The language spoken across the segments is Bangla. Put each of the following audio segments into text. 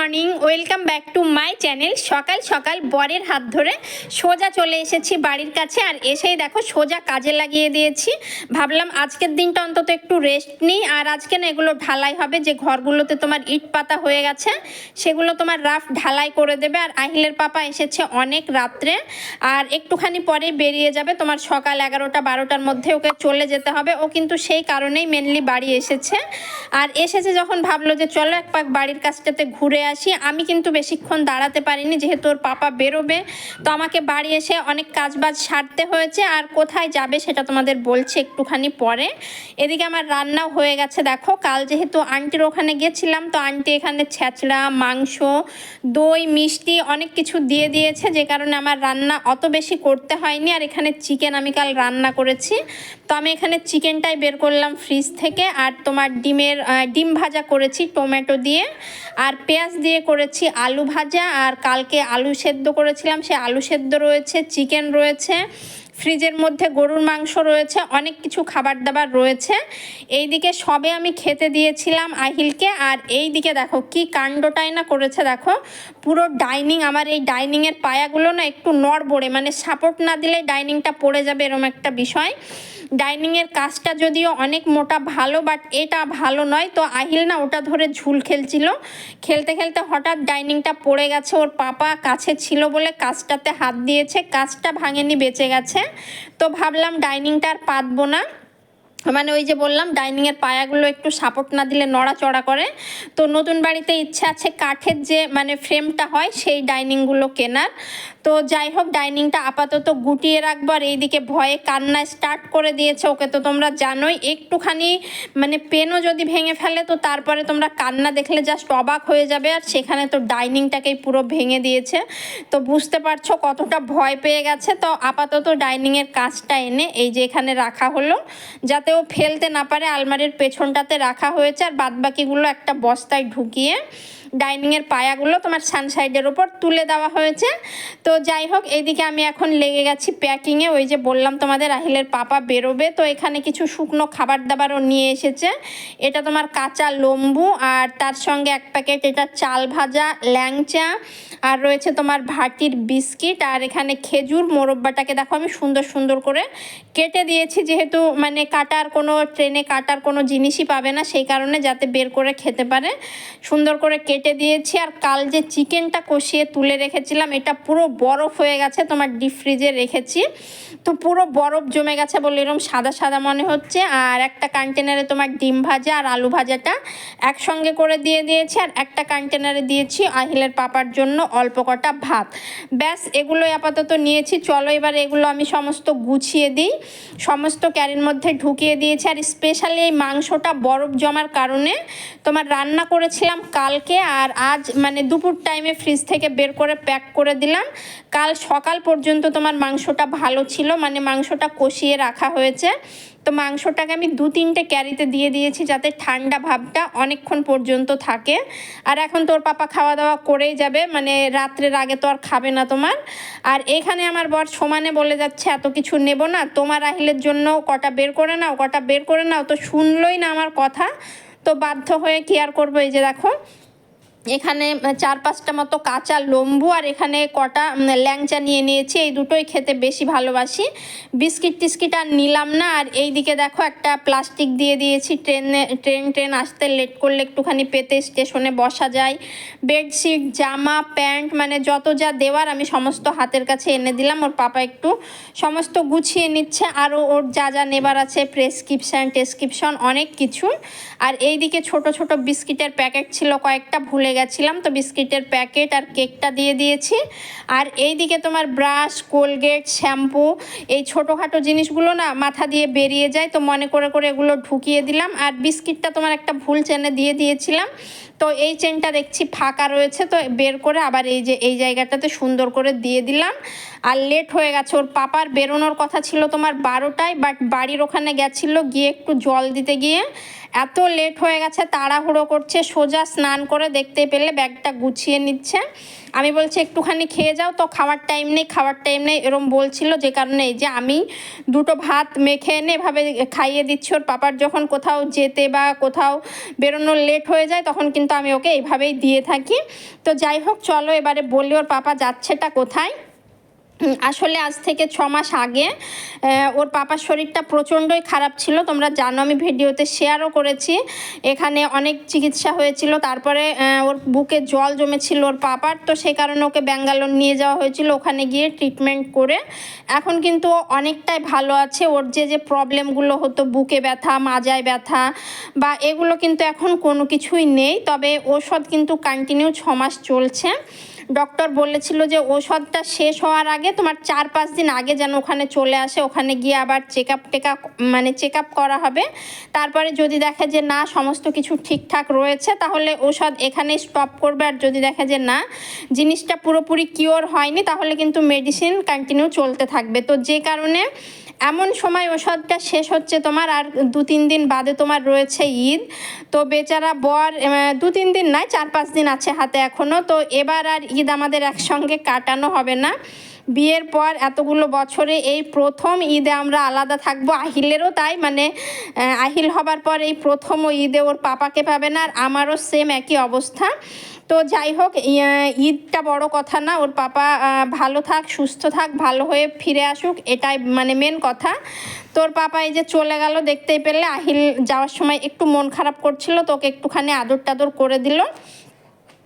Morning welcome back to my channel সকাল সকাল বরের হাত ধরে সোজা চলে এসেছি বাড়ির কাছে আর এসেই দেখো সোজা কাজে লাগিয়ে দিয়েছি। ভাবলাম আজকের দিনটা অন্তত একটু রেস্ট নিই আর আজকে না এগুলো ঢালাই হবে, যে ঘরগুলোতে তোমার ইট পাতা হয়ে গেছে, সেগুলো তোমার রাফ ঢালাই করে দেবে আর আহিলের পাপা এসেছে অনেক রাত্রে আর একটুখানি পরে বেরিয়ে যাবে। তোমার সকাল এগারোটা বারোটার মধ্যে ওকে চলে যেতে হবে। ও কিন্তু সেই কারণেই মেনলি বাড়ি এসেছে। আর এসেছে যখন ভাবলো যে চলো এক পাক বাড়ির কাছটাতে ঘুরে আসি। আমি কিন্তু বেশিক্ষণ দাঁড়াতে পারিনি যেহেতু ওর পাপা বেরোবে। তো আমাকে বাড়ি এসে অনেক কাজবাজ সারতে হয়েছে। আর কোথায় যাবে সেটা তোমাদের বলছে একটুখানি পরে। এদিকে আমার রান্নাও হয়ে গেছে, দেখো। কাল যেহেতু আন্টির ওখানে গেছিলাম, তো আন্টি এখানে ছেঁচড়া, মাংস, দই, মিষ্টি অনেক কিছু দিয়ে দিয়েছে। যে কারণে আমার রান্না অত বেশি করতে হয়নি। আর এখানে চিকেন আমি কাল রান্না করেছি। তো আমি এখানে চিকেনটাই বের করলাম ফ্রিজ থেকে। আর তোমার ডিমের ডিম ভাজা করেছি টমেটো দিয়ে। আর পেঁয়াজ দিয়ে করেছি আলু ভাজা আর কালকে আলু সেদ্ধ করেছিলাম। সে আলু সেদ্ধ রয়েছে, চিকেন রয়েছে, ফ্রিজের মধ্যে গরুর মাংস রয়েছে, অনেক কিছু খাবার দাবার রয়েছে। এই দিকে সবে আমি খেতে দিয়েছিলাম আহিলকে আর এই দিকে দেখো কি কাণ্ডটাই না করেছে দেখো। পুরো ডাইনিং, আমার এই ডাইনিংয়ের পায়াগুলো না একটু নড়বড়ে মানে সাপোর্ট না দিলে ডাইনিংটা পড়ে যাবে এরকম একটা বিষয়। ডাইনিংয়ের কাজটা যদিও অনেক মোটা ভালো বাট এটা ভালো নয়। তো আহিল না ওটা ধরে ঝুল খেলছিল। খেলতে খেলতে হঠাৎ ডাইনিংটা পড়ে গেছে, ওর পাপা কাছে ছিল বলে কাজটাতে হাত দিয়েছে, কাজটা ভাঙেনি, বেঁচে গেছে। তো ভাবলাম ডাইনিংটা আর পাতবো না। মানে ওই যে বললাম ডাইনিংয়ের পায়াগুলো একটু সাপোর্ট না দিলে নড়াচড়া করে। তো নতুন বাড়িতে ইচ্ছে আছে কাঠের যে মানে ফ্রেমটা হয়, সেই ডাইনিংগুলো কেনার। তো যাই হোক ডাইনিংটা আপাতত গুটিয়ে রাখব আর এইদিকে ভয়ে কান্না স্টার্ট করে দিয়েছে ওকে। তো তোমরা জানোই, একটুখানি মানে পেনও যদি ভেঙে ফেলে, তো তারপরে তোমরা কান্না দেখলে জাস্ট অবাক হয়ে যাবে আর সেখানে তো ডাইনিংটাকেই পুরো ভেঙে দিয়েছে। তো বুঝতে পারছ কতটা ভয় পেয়ে গেছে। তো আপাতত ডাইনিংয়ের কাজটা এনে এই যে এখানে রাখা হলো, যাতে ও ফেলতে না পারে। আলমারির পেছনটাতে রাখা হয়েছে আর বাদবাকিগুলো একটা বস্তায় ঢুকিয়ে ডাইনিংয়ের পায়াগুলো তোমার সানসাইডের ওপর তুলে দেওয়া হয়েছে। তো যাই হোক, এইদিকে আমি এখন লেগে গেছি প্যাকিংয়ে। ওই যে বললাম তোমাদের আহিলের পাপা বেরোবে। তো এখানে কিছু শুকনো খাবার দাবারও নিয়ে এসেছে। এটা তোমার কাঁচা লম্বু আর তার সঙ্গে এক প্যাকেট এটা চাল ভাজা, ল্যাংচা আর রয়েছে তোমার ভাটির বিস্কিট আর এখানে খেজুর মোরব্বাটাকে দেখো আমি সুন্দর সুন্দর করে কেটে দিয়েছি। যেহেতু মানে কাটার কোনো ট্রেনে কাটার কোনো জিনিসই পাবে না, সেই কারণে যাতে বের করে খেতে পারে। সুন্দর করে কেটে দিয়েছি আর কাল যে চিকেনটা কষিয়ে তুলে রেখেছিলাম, এটা পুরো বরফ হয়ে গেছে, তোমার ডিপ ফ্রিজে রেখেছি। তো পুরো বরফ জমে গেছে বলে এরকম সাদা সাদা মনে হচ্ছে। আর একটা কন্টেনারে তোমার ডিম ভাজা আর আলু ভাজাটা একসঙ্গে করে দিয়ে দিয়েছি আর একটা কন্টেনারে দিয়েছি আহিলের পাপার জন্য অল্প কটা ভাত। ব্যাস, এগুলোই আপাতত নিয়েছি। চলো এবার এগুলো আমি সমস্ত গুছিয়ে দিই। সমস্ত ক্যারির মধ্যে ঢুকিয়ে দিয়েছি আর স্পেশালি এই মাংসটা বরফ জমার কারণে তোমার রান্না করেছিলাম কালকে আর আজ মানে দুপুর টাইমে ফ্রিজ থেকে বের করে প্যাক করে দিলাম। কাল সকাল পর্যন্ত তোমার মাংসটা ভালো ছিল মানে মাংসটা কষিয়ে রাখা হয়েছে। তো মাংসটাকে আমি দু তিনটে ক্যারিতে দিয়ে দিয়েছি যাতে ঠান্ডা ভাবটা অনেকক্ষণ পর্যন্ত থাকে। আর এখন তোর পাপা খাওয়া দাওয়া করেই যাবে মানে রাত্রের আগে তো আর খাবে না তোমার। আর এখানে আমার বর সমানে বলে যাচ্ছে, এত কিছু নেব না, তোমার আহিলের জন্য কটা বের করে নাও, কটা বের করে নাও। তো শুনলই না আমার কথা, তো বাধ্য হয়ে কি আর করব এই যে দেখো। এখানে চার পাঁচটা মতো কাঁচা লম্বু আর এখানে কটা ল্যাংচা নিয়ে নিয়েছি। এই দুটোই খেতে বেশি ভালোবাসি। বিস্কিট টিস্কিট আর নিলাম না। আর এই দিকে দেখো একটা প্লাস্টিক দিয়ে দিয়েছি। ট্রেনে, ট্রেন ট্রেন আসতে লেট করলে একটুখানি পেতে স্টেশনে বসা যায়। বেডশিট, জামা, প্যান্ট মানে যত যা দেওয়ার আমি সমস্ত হাতের কাছে এনে দিলাম। ওর পাপা একটু সমস্ত গুছিয়ে নিচ্ছে। আরও ওর যা যা নেবার আছে, প্রেসক্রিপশান, টেসক্রিপশন, অনেক কিছু। আর এইদিকে ছোট ছোট বিস্কিটের প্যাকেট ছিল কয়েকটা। ভুলে গেছিলাম, তো বিস্কিটের প্যাকেট আর কেকটা দিয়ে দিয়েছি। আর এই দিকে তোমার ব্রাশ, কোলগেট, শ্যাম্পু, এই ছোটোখাটো জিনিসগুলো না মাথা দিয়ে বেরিয়ে যায়, তো মনে করে করে এগুলো ঢুকিয়ে দিলাম। আর বিস্কিটটা তোমার একটা ভুল চেনে দিয়ে দিয়েছিলাম, তো এই চেনটা দেখছি ফাঁকা রয়েছে, তো বের করে আবার এই যে, এই জায়গাটাতে সুন্দর করে দিয়ে দিলাম। আর লেট হয়ে গেছে। ওর পাপার বেরোনোর কথা ছিল তোমার বারোটায় বাট বাড়ির ওখানে গেছিল গিয়ে একটু জল দিতে গিয়ে। এত লেট হয়ে গেছে, তাড়াহুড়ো করছে, সোজা স্নান করে দেখতে পেলে ব্যাগটা গুছিয়ে নিচ্ছে। আমি বলছি, একটুখানি খেয়ে যাও তো, খাওয়ার টাইম নেই, খাওয়ার টাইম নেই। এরম বলছিল, যে কারণে এই যে আমি দুটো ভাত মেখে এনে এভাবে খাইয়ে দিচ্ছি। ওর পাপার যখন কোথাও যেতে বা কোথাও বেরোনোর লেট হয়ে যায়, তখন কিন্তু আমি ওকে এইভাবেই দিয়ে থাকি। তো যাই হোক, চলো এবারে বলি, ওর পাপা যাচ্ছেটা কোথায়? আসলে আজ থেকে ছ মাস আগে ওর পাপার শরীরটা প্রচণ্ডই খারাপ ছিল। তোমরা জানো আমি ভিডিওতে শেয়ারও করেছি। এখানে অনেক চিকিৎসা হয়েছিল। তারপরে ওর বুকে জল জমেছিল ওর পাপার। তো সেই কারণে ওকে ব্যাঙ্গালোর নিয়ে যাওয়া হয়েছিল, ওখানে গিয়ে ট্রিটমেন্ট করে। এখন কিন্তু অনেকটাই ভালো আছে। ওর যে যে প্রবলেমগুলো হতো, বুকে ব্যথা, মাজায় ব্যথা বা এগুলো কিন্তু এখন কোনো কিছুই নেই। তবে ওষুধ কিন্তু কন্টিনিউ ছ মাস চলছে। ডক্টর বলেছিল যে ওষুধটা শেষ হওয়ার আগে তোমার চার পাঁচ দিন আগে যেন ওখানে চলে আসে, ওখানে গিয়ে আবার চেক আপ টেকআপ মানে চেক আপ করা হবে। তারপরে যদি দেখে যে না, সমস্ত কিছু ঠিকঠাক রয়েছে, তাহলে ওষুধ এখানেই স্টপ করবে। আর যদি দেখে যে না, জিনিসটা পুরোপুরি কিওর হয়নি, তাহলে কিন্তু মেডিসিন কন্টিনিউ চলতে থাকবে। তো যে কারণে এমন সময় ওষুধটা শেষ হচ্ছে তোমার আর দু তিন দিন বাদে তোমার রয়েছে ঈদ। তো বেচারা বর দু তিন দিন নয়, চার পাঁচ দিন আছে হাতে এখনও তো এবার আর ঈদ আমাদের একসঙ্গে কাটানো হবে না। বিয়ের পর এতগুলো বছরে এই প্রথম ঈদে আমরা আলাদা থাকব আহিলেরও তাই মানে আহিল হবার পর এই প্রথম ও ঈদে ওর পাপাকে পাবে না আর আমারও সেম একই অবস্থা। তো যাই হোক ঈদটা বড় কথা না, ওর পাপা ভালো থাক, সুস্থ থাক, ভালো হয়ে ফিরে আসুক, এটাই মানে মেন কথা। তোর পাপা এই যে চলে গেল, দেখতেই পেলে, আহিল যাওয়ার সময় একটু মন খারাপ করছিল তোকে একটুখানি আদর টাদর করে দিল।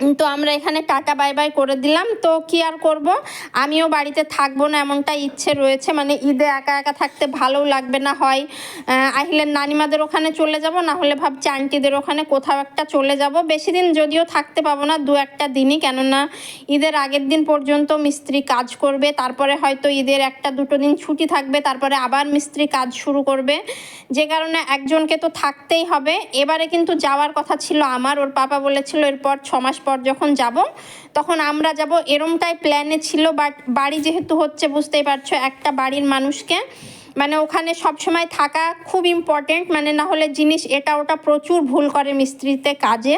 তো আমরা এখানে টাটা বাই বাই করে দিলাম। তো কি আর করব? আমিও বাড়িতে থাকব না এমনটা ইচ্ছে রয়েছে। মানে ঈদে একা একা থাকতে ভালোও লাগবে না হয় আহ, আহিলের নানিমাদের ওখানে চলে যাব না হলে ভাবছি আন্টিদের ওখানে কোথাও একটা চলে যাব। বেশি দিন যদিও থাকতে পাবো না দু একটা দিনই কেননা ঈদের আগের দিন পর্যন্ত মিস্ত্রি কাজ করবে তারপরে হয়তো ঈদের একটা দুটো দিন ছুটি থাকবে তারপরে আবার মিস্ত্রি কাজ শুরু করবে। যে কারণে একজনকে তো থাকতেই হবে। এবারে কিন্তু যাওয়ার কথা ছিল আমার ওর পাপা বলেছিল এরপর ছ মাস পর যখন যাব, তখন আমরা যাব এরমটাই প্ল্যানে ছিল বাট বাড়ি যেহেতু হচ্ছে বুঝতেই পারছ একটা বাড়ির মানুষকে মানে ওখানে সব সময় থাকা খুব ইম্পর্টেন্ট মানে না হলে জিনিস এটা ওটা প্রচুর ভুল করে মিস্ত্রিতে কাজে।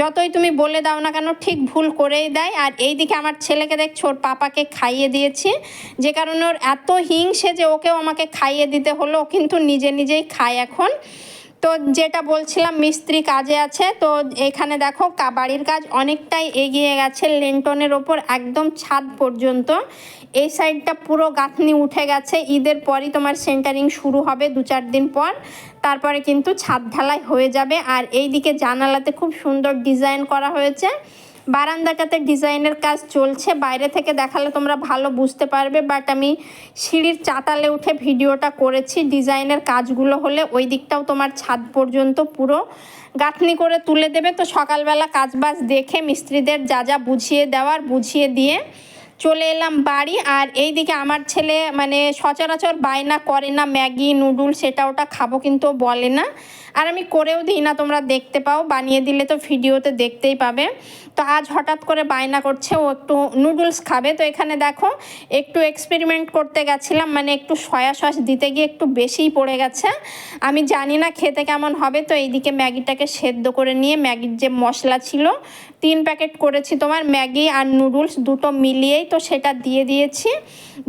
যতই তুমি বলে দাও না কেন, ঠিক ভুল করেই দেয়। আর এই দিকে আমার ছেলেকে দেখছ, ওর পাপাকে খাইয়ে দিয়েছি। যে কারণে ওর এত হিংসে যে ওকেও আমাকে খাইয়ে দিতে হলো, ও কিন্তু নিজে নিজেই খায় এখন। তো যেটা বলছিলাম, মিস্ত্রি কাজে আছে। তো এখানে দেখো বাড়ির কাজ অনেকটাই এগিয়ে গেছে লেন্টনের ওপর, একদম ছাদ পর্যন্ত। এই সাইডটা পুরো গাঁথনি উঠে গেছে। ঈদের পরই তোমার সেন্টারিং শুরু হবে দু চার দিন পর। তারপরে কিন্তু ছাদ ঢালাই হয়ে যাবে। আর এই দিকে জানালাতে খুব সুন্দর ডিজাইন করা হয়েছে। বারান্দাটাতে ডিজাইনের কাজ চলছে, বাইরে থেকে দেখালে তোমরা ভালো বুঝতে পারবে বাট আমি সিঁড়ির চাতালে উঠে ভিডিওটা করেছি, ডিজাইনের কাজগুলো হলে ওই দিকটাও তোমার ছাদ পর্যন্ত পুরো গাঁথনি করে তুলে দেবে। তো সকালবেলা কাজবাজ দেখে মিস্ত্রিদের যা যা বুঝিয়ে দেওয়ার, বুঝিয়ে দিয়ে চলে এলাম বাড়ি। আর এইদিকে আমার ছেলে মানে সচরাচর বায়না করে না, ম্যাগি নুডলস সেটা ওটা খাব কিন্তু বলে না। আর আমি করেও দিই না, তোমরা দেখতে পাও। বানিয়ে দিলে তো ভিডিওতে দেখতেই পাবে। তো আজ হঠাৎ করে বায়না করছে, ও একটু নুডলস খাবে। তো এখানে দেখো, একটু এক্সপেরিমেন্ট করতে গেছিলাম মানে একটু সয়া সস দিতে গিয়ে একটু বেশিই পড়ে গেছে। আমি জানি না খেতে কেমন হবে, তো এইদিকে ম্যাগিটাকে সেদ্ধ করে নিয়ে, ম্যাগির যে মশলা ছিল, তিন প্যাকেট করেছি তোমার, ম্যাগি আর নুডলস দুটো মিলিয়েই তো সেটা দিয়ে দিয়েছি।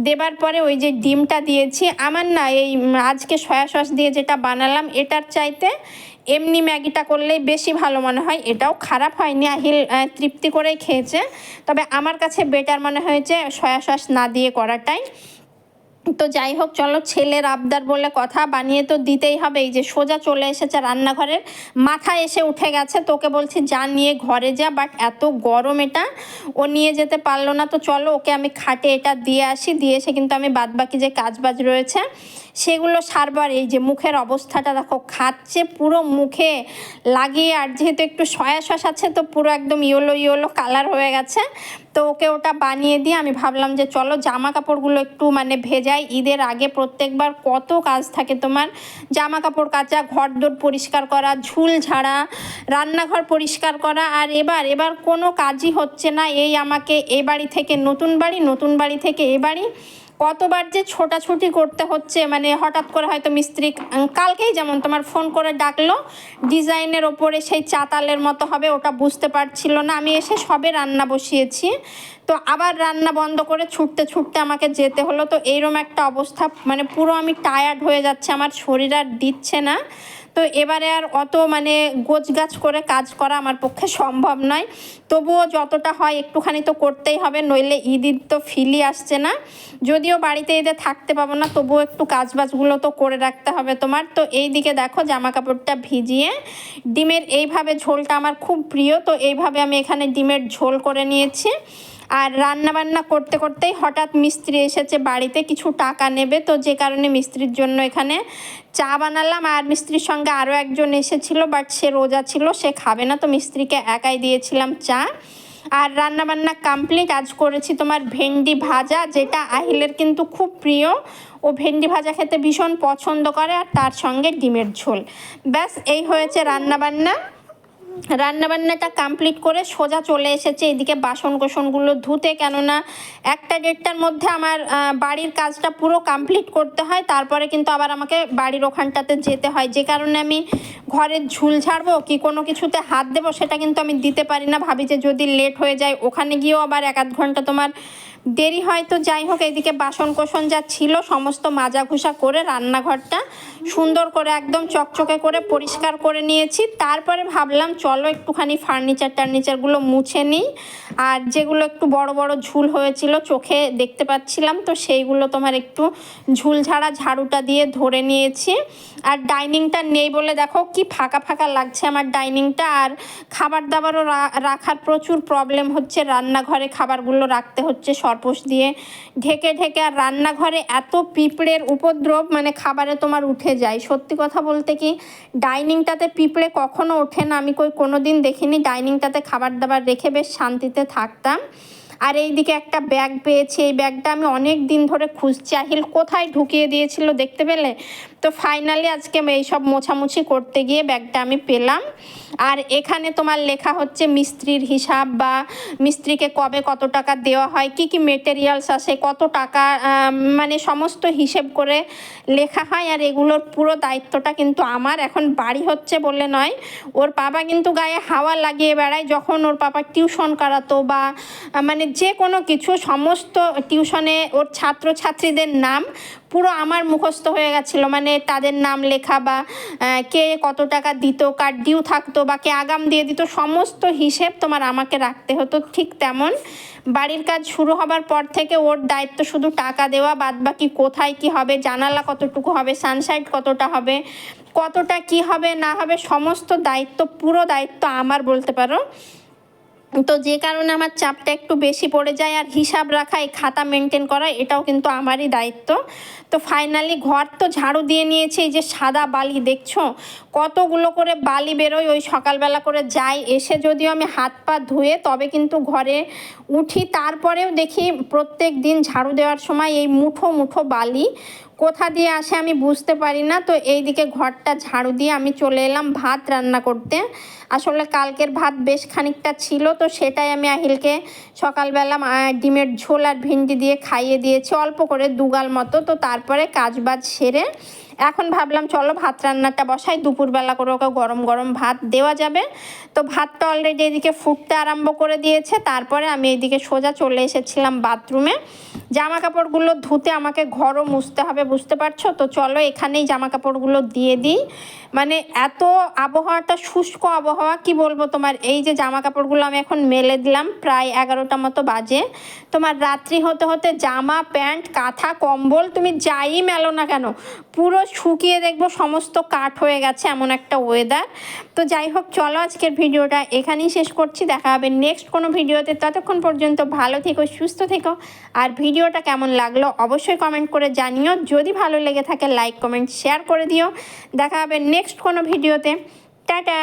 দেবার পরে ওই যে ডিমটা দিয়েছি, আমার না এই আজকে সয়া সস দিয়ে যেটা বানালাম, এটার চাইতে এমনি ম্যাগিটা করলেই বেশি ভালো মনে হয়। এটাও খারাপ হয়নি, আহিল তৃপ্তি করেই খেয়েছে। তবে আমার কাছে বেটার মনে হয়েছে সয়া সস না দিয়ে করাটাই। তো যাই হোক, চলো ছেলের আবদার বলে কথা বানিয়ে তো দিতেই হবে। এই যে সোজা চলে এসেছে রান্নাঘরের, মাথায় এসে উঠে গেছে। তোকে বলছি, যা নিয়ে ঘরে যা বাট এত গরম এটা। ও নিয়ে যেতে পারল না, তো চলো ওকে আমি খাটে এটা দিয়ে আসি। দিয়ে এসে কিন্তু আমি বাদবাকি যে কাজ বাজ রয়েছে সেগুলো সারবার। এই যে মুখের অবস্থাটা দেখো, খাচ্ছে পুরো মুখে। লাগিয়ে, আর যেহেতু একটু সয়া সস আছে, তো পুরো একদম ইয়েলো ইয়েলো কালার হয়ে গেছে। তো ওকে ওটা বানিয়ে দিয়ে আমি ভাবলাম যে চলো জামা কাপড়গুলো একটু মানে ভেজাই। ঈদের আগে প্রত্যেকবার কত কাজ থাকে তোমার। জামা কাপড় কাচা ঘর দোর পরিষ্কার করা, ঝুল ঝাড়া, রান্নাঘর পরিষ্কার করা। আর এবার এবার কোনো কাজই হচ্ছে না। এই আমাকে এ বাড়ি থেকে নতুন বাড়ি নতুন বাড়ি থেকে এ বাড়ি। কতবার যে ছোটাছুটি করতে হচ্ছে মানে হঠাৎ করে হয়তো মিস্ত্রি কালকেই যেমন তোমার ফোন করে ডাকলো, ডিজাইনের ওপরে সেই চাতালের মতো হবে, ওটা বুঝতে পারছিল না। আমি এসে সবে রান্না বসিয়েছি। তো আবার রান্না বন্ধ করে ছুটতে ছুটতে আমাকে যেতে হলো। তো এইরকম একটা অবস্থা মানে পুরো আমি টায়ার্ড হয়ে যাচ্ছে, আমার শরীর আর দিচ্ছে না। তো এবারে আর অত মানে গোছগাছ করে কাজ করা আমার পক্ষে সম্ভব নয়। তবুও যতটা হয় একটুখানি তো করতেই হবে, নইলে ঈদের তো ফিলি আসছে না। যদিও বাড়িতে ঈদে থাকতে পাবো না, তবুও একটু কাজবাজগুলো তো করে রাখতে হবে তোমার। তো এই দিকে দেখো জামা কাপড়টা ভিজিয়ে, ডিমের এইভাবে ঝোলটা আমার খুব প্রিয়, তো এইভাবে আমি এখানে ডিমের ঝোল করে নিয়েছি। আর রান্না বান্না করতে করতেই হঠাৎ মিস্ত্রি এসেছে বাড়িতে, কিছু টাকা নেবে। তো যে কারণে মিস্ত্রির জন্য এখানে চা বানালাম। আর মিস্ত্রির সঙ্গে আরও একজন এসেছিল বাট সে রোজা ছিল, সে খাবে না। তো মিস্ত্রিকে একাই দিয়েছিলাম চা। আর রান্না বান্না কমপ্লিট আজ করেছি তোমার ভেন্ডি ভাজা, যেটা আহিলের কিন্তু খুব প্রিয়। ও ভেন্ডি ভাজা খেতে ভীষণ পছন্দ করে, আর তার সঙ্গে ডিমের ঝোল। ব্যাস, এই হয়েছে রান্না বান্না রান্নাবান্নাটা কমপ্লিট করে সোজা চলে এসেছে। এদিকে বাসন কোসনগুলো ধুতে, কেননা একটা দেড়টার মধ্যে আমার বাড়ির কাজটা পুরো কমপ্লিট করতে হয়। তারপরে কিন্তু আবার আমাকে বাড়ির ওখানটাতে যেতে হয়। যে কারণে আমি ঘরের ঝুল ঝাড়বো, কি কোনো কিছুতে হাত দেবো, সেটা কিন্তু আমি দিতে পারি না। ভাবি যে যদি লেট হয়ে যায়, ওখানে গিয়েও আবার এক আধ ঘণ্টা তোমার দেরি হয়। তো যাই হোক, এদিকে বাসন কোসন যা ছিল, সমস্ত মাজা ঘুষা করে রান্নাঘরটা সুন্দর করে একদম চকচকে করে পরিষ্কার করে নিয়েছি। তারপরে ভাবলাম, চলো একটুখানি ফার্নিচার টার্নিচারগুলো মুছে নিই। আর যেগুলো একটু বড় বড় ঝুল হয়েছিল চোখে দেখতে পাচ্ছিলাম, তো সেইগুলো তোমার একটু ঝুল ঝাড়া ঝাড়ুটা দিয়ে ধরে নিয়েছি। আর ডাইনিংটা নেই বলে দেখো, কি ফাঁকা ফাঁকা লাগছে আমার ডাইনিংটা। আর খাবার দাবারও রাখার প্রচুর প্রবলেম হচ্ছে। রান্নাঘরে খাবারগুলো রাখতে হচ্ছে সরপোষ দিয়ে। ঢেকে ঢেকে আর রান্নাঘরে এত পিঁপড়ের উপদ্রব মানে খাবারে তোমার উঠে যায়। সত্যি কথা বলতে কি, ডাইনিংটাতে পিঁপড়ে কখনো ওঠে না। আমি কই কোনো দিন দেখিনি ডাইনিংটাতে খাবার দাবার রেখে বেশ শান্তিতে থাকতাম। আর এই দিকে একটা ব্যাগ পেয়েছি। এই ব্যাগটা আমি অনেক দিন ধরে খুঁজছি। আহিল কোথায় ঢুকিয়ে দিয়েছিল দেখতে পেলে? তো ফাইনালি আজকে এই সব মোছামুছি করতে গিয়ে ব্যাগটা আমি পেলাম। আর এখানে তোমার লেখা হচ্ছে মিস্ত্রির হিসাব বা মিস্ত্রিকে কবে কত টাকা দেওয়া হয়, কি কি মেটেরিয়ালস আসে কত টাকা মানে সমস্ত হিসেব করে লেখা হয়। আর এগুলোর পুরো দায়িত্বটা কিন্তু আমার। এখন বাড়ি হচ্ছে বলে নয়, ওর বাবা কিন্তু গায়ে হাওয়া লাগিয়ে বেড়ায়। যখন ওর বাবা টিউশন করাতো বা মানে যে কোনো কিছু, সমস্ত টিউশনে ওর ছাত্রছাত্রীদের নাম পুরো আমার মুখস্থ হয়ে গেছিল মানে তাদের নাম লেখা বা কে কত টাকা দিত, কার ডিউ থাকতো বা কে আগাম দিয়ে দিত, সমস্ত হিসেব তোমার আমাকে রাখতে হতো ঠিক তেমন। বাড়ির কাজ শুরু হবার পর থেকে ওর দায়িত্ব শুধু টাকা দেওয়া বাদ বাকি কোথায় কি হবে, জানালা কতটুকু হবে সানসাইড কতটা হবে, কতটা কি হবে, না হবে, সমস্ত দায়িত্ব, পুরো দায়িত্ব আমার বলতে পারো। তো যে কারণে আমার চাপটা একটু বেশি পড়ে যায় আর হিসাব রাখা, এই খাতা মেনটেন করা, এটাও কিন্তু আমারই দায়িত্ব। তো ফাইনালি ঘর তো ঝাড়ু দিয়ে নিয়েছি, এই যে সাদা বালি, দেখছ? কতগুলো করে বালি বেরোয়, ওই সকালবেলা করে যাই, এসে যদিও আমি হাত পা ধুয়ে তবে কিন্তু ঘরে উঠি। তারপরেও দেখি প্রত্যেক দিন ঝাড়ু দেওয়ার সময় এই মুঠো মুঠো বালি কোথা দিয়ে আসে আমি বুঝতে পারি না। তো এইদিকে ঘরটা ঝাড়ু দিয়ে আমি চলে এলাম ভাত রান্না করতে। আসলে কালকের ভাত বেশ খানিকটা ছিল, তো সেটাই আমি আহিলকে সকালবেলা ডিমের ঝোল আর ভিন্ডি দিয়ে খাইয়ে দিয়েছি, অল্প করে দুগাল মতো। তো তারপরে কাজবাজ সেরে এখন ভাবলাম, চলো ভাত রান্নাটা বসাই, দুপুরবেলা করে ওকে গরম গরম ভাত দেওয়া যাবে। তো ভাতটা অলরেডি এদিকে ফুটতে আরম্ভ করে দিয়েছে, তারপরে আমি এদিকে সোজা চলে এসেছিলাম বাথরুমে। জামা কাপড়গুলো ধুতে আমাকে ঘরও মুছতে হবে, বুঝতে পারছ? তো চলো এখানেই জামা কাপড়গুলো দিয়ে দিই। মানে এত আবহাওয়াটা শুষ্ক আবহাওয়া, কি বলব তোমার? এই যে জামা কাপড়গুলো আমি এখন মেলে দিলাম, প্রায় এগারোটা মতো বাজে। তোমার রাত্রি হতে হতে জামা, প্যান্ট, কাঁথা, কম্বল, তুমি যাই মেলো না কেন, পুরো শুকিয়ে দেখব সমস্ত কাঠ হয়ে গেছে এমন একটা ওয়েদার তো যাই হোক, চলো আজকের ভিডিওটা এখানেই শেষ করছি। দেখা হবে নেক্সট কোনো ভিডিওতে। ততক্ষণ পর্যন্ত ভালো থেকো, সুস্থ থেকো, আর ভিডিও ভিডিওটা কেমন লাগল অবশ্যই কমেন্ট করে জানিও। যদি ভালো লেগে থাকে লাইক কমেন্ট শেয়ার করে দিও। দেখা হবে নেক্সট কোনো ভিডিওতে। টাটা!